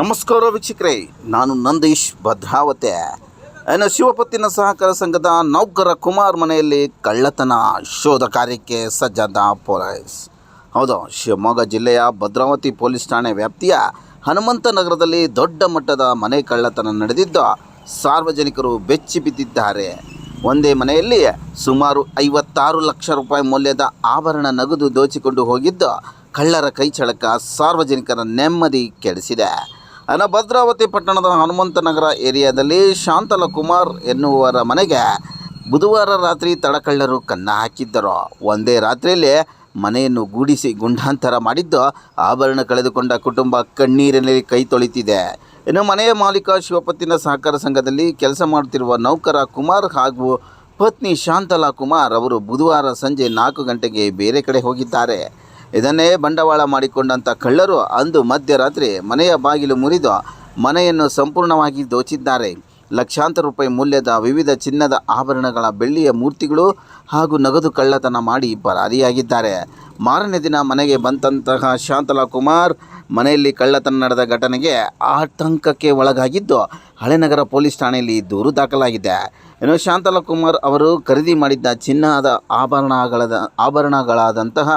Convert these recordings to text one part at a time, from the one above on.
ನಮಸ್ಕಾರ ವೀಕ್ಷಕರೇ, ನಾನು ನಂದೀಶ್ ಭದ್ರಾವತಿ. ಇನ್ನು ಶಿವಪತ್ತಿನ ಸಹಕಾರ ಸಂಘದ ನೌಕರ ಕುಮಾರ್ ಮನೆಯಲ್ಲಿ ಕಳ್ಳತನ ಶೋಧ ಕಾರ್ಯಕ್ಕೆ ಸಜ್ಜಾದ ಪೊಲೀಸ್. ಹೌದು, ಶಿವಮೊಗ್ಗ ಜಿಲ್ಲೆಯ ಭದ್ರಾವತಿ ಪೊಲೀಸ್ ಠಾಣೆ ವ್ಯಾಪ್ತಿಯ ಹನುಮಂತ ನಗರದಲ್ಲಿ ದೊಡ್ಡ ಮಟ್ಟದ ಮನೆ ಕಳ್ಳತನ ನಡೆದಿದ್ದು, ಸಾರ್ವಜನಿಕರು ಬೆಚ್ಚಿ ಬಿದ್ದಿದ್ದಾರೆ. ಒಂದೇ ಮನೆಯಲ್ಲಿ ಸುಮಾರು ಐವತ್ತಾರು ಲಕ್ಷ ರೂಪಾಯಿ ಮೌಲ್ಯದ ಆಭರಣ ನಗದು ದೋಚಿಕೊಂಡು ಹೋಗಿದ್ದು, ಕಳ್ಳರ ಕೈಚಳಕ ಸಾರ್ವಜನಿಕರ ನೆಮ್ಮದಿ ಕೆಡಿಸಿದೆ. ಅನ್ನ ಭದ್ರಾವತಿ ಪಟ್ಟಣದ ಹನುಮಂತನಗರ ಏರಿಯಾದಲ್ಲಿ ಶಾಂತಲ ಕುಮಾರ್ ಎನ್ನುವರ ಮನೆಗೆ ಬುಧವಾರ ರಾತ್ರಿ ತಡಕಳ್ಳರು ಕನ್ನ ಹಾಕಿದ್ದರು. ಒಂದೇ ರಾತ್ರಿಯಲ್ಲಿ ಮನೆಯನ್ನು ಗೂಡಿಸಿ ಗುಂಡಾಂತರ ಮಾಡಿದ್ದು ಆಭರಣ ಕಳೆದುಕೊಂಡ ಕುಟುಂಬ ಕಣ್ಣೀರಿನಲ್ಲಿ ಕೈ ತೊಳಿತಿದೆ. ಇನ್ನು ಮನೆಯ ಮಾಲೀಕ ಶಿವಪತ್ತಿನ ಸಹಕಾರ ಸಂಘದಲ್ಲಿ ಕೆಲಸ ಮಾಡುತ್ತಿರುವ ನೌಕರ ಕುಮಾರ್ ಹಾಗೂ ಪತ್ನಿ ಶಾಂತಲಾ ಕುಮಾರ್ ಅವರು ಬುಧವಾರ ಸಂಜೆ ನಾಲ್ಕು ಗಂಟೆಗೆ ಬೇರೆ ಕಡೆ ಹೋಗಿದ್ದಾರೆ. ಇದನ್ನೇ ಬಂಡವಾಳ ಮಾಡಿಕೊಂಡಂಥ ಕಳ್ಳರು ಅಂದು ಮಧ್ಯರಾತ್ರಿ ಮನೆಯ ಬಾಗಿಲು ಮುರಿದು ಮನೆಯನ್ನು ಸಂಪೂರ್ಣವಾಗಿ ದೋಚಿದ್ದಾರೆ. ಲಕ್ಷಾಂತರ ರೂಪಾಯಿ ಮೌಲ್ಯದ ವಿವಿಧ ಚಿನ್ನದ ಆಭರಣಗಳ ಬೆಳ್ಳಿಯ ಮೂರ್ತಿಗಳು ಹಾಗೂ ನಗದು ಕಳ್ಳತನ ಮಾಡಿ ಪರಾರಿಯಾಗಿದ್ದಾರೆ. ಮಾರನೇ ದಿನ ಮನೆಗೆ ಬಂದಂತಹ ಶಾಂತಲಾ ಕುಮಾರ್ ಮನೆಯಲ್ಲಿ ಕಳ್ಳತನ ನಡೆದ ಘಟನೆಗೆ ಆತಂಕಕ್ಕೆ ಒಳಗಾಗಿದ್ದು ಹಳೆನಗರ ಪೊಲೀಸ್ ಠಾಣೆಯಲ್ಲಿ ದೂರು ದಾಖಲಾಗಿದೆ. ಇನ್ನು ಶಾಂತಲಾ ಕುಮಾರ್ ಅವರು ಖರೀದಿ ಮಾಡಿದ್ದ ಚಿನ್ನದ ಆಭರಣಗಳದ ಆಭರಣಗಳಾದಂತಹ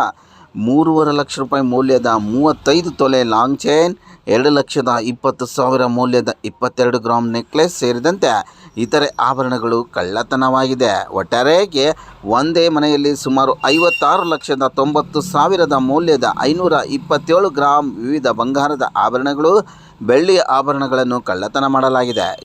ಮೂರುವರೆ ಲಕ್ಷ ರೂಪಾಯಿ ಮೌಲ್ಯದ ಮೂವತ್ತೈದು ತೊಲೆ ಲಾಂಗ್ ಚೈನ್ ಎರಡು ಲಕ್ಷದ ಇಪ್ಪತ್ತು ಸಾವಿರ ಮೌಲ್ಯದ ಇಪ್ಪತ್ತೆರಡು ಗ್ರಾಮ್ ನೆಕ್ಲೆಸ್ ಸೇರಿದಂತೆ ಇತರೆ ಆಭರಣಗಳು ಕಳ್ಳತನವಾಗಿದೆ. ಒಟ್ಟಾರೆಗೆ ಒಂದೇ ಮನೆಯಲ್ಲಿ ಸುಮಾರು ಐವತ್ತಾರು ಲಕ್ಷದ ತೊಂಬತ್ತು ಸಾವಿರದ ಮೌಲ್ಯದ ಐನೂರ ಇಪ್ಪತ್ತೇಳು ಗ್ರಾಮ್ ವಿವಿಧ ಬಂಗಾರದ ಆಭರಣಗಳು, ಬೆಳ್ಳಿಯ ಆಭರಣಗಳನ್ನು ಕಳ್ಳತನ ಮಾಡಲಾಗಿದೆ.